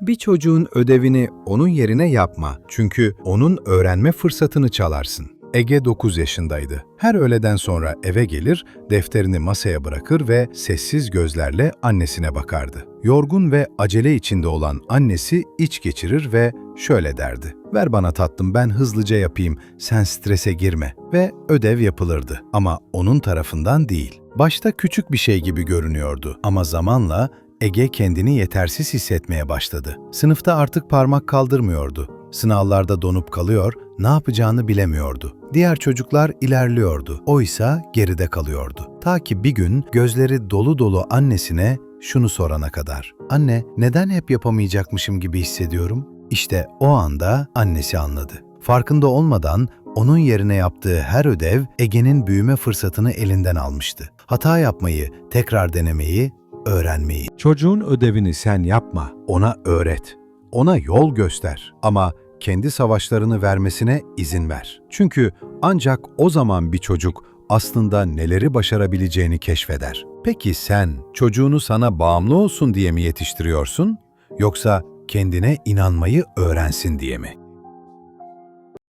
Bir çocuğun ödevini onun yerine yapma. Çünkü onun öğrenme fırsatını çalarsın. Ege 9 yaşındaydı. Her öğleden sonra eve gelir, defterini masaya bırakır ve sessiz gözlerle annesine bakardı. Yorgun ve acele içinde olan annesi iç geçirir ve şöyle derdi. Ver bana tatlım ben hızlıca yapayım, sen strese girme. Ve ödev yapılırdı ama onun tarafından değil. Başta küçük bir şey gibi görünüyordu ama zamanla Ege kendini yetersiz hissetmeye başladı. Sınıfta artık parmak kaldırmıyordu. Sınavlarda donup kalıyor, ne yapacağını bilemiyordu. Diğer çocuklar ilerliyordu, o ise geride kalıyordu. Ta ki bir gün gözleri dolu dolu annesine şunu sorana kadar. Anne, neden hep yapamayacakmışım gibi hissediyorum? İşte o anda annesi anladı. Farkında olmadan onun yerine yaptığı her ödev Ege'nin büyüme fırsatını elinden almıştı. Hata yapmayı, tekrar denemeyi, öğrenmeyi. Çocuğun ödevini sen yapma, ona öğret. Ona yol göster ama kendi savaşlarını vermesine izin ver. Çünkü ancak o zaman bir çocuk aslında neleri başarabileceğini keşfeder. Peki sen çocuğunu sana bağımlı olsun diye mi yetiştiriyorsun yoksa kendine inanmayı öğrensin diye mi?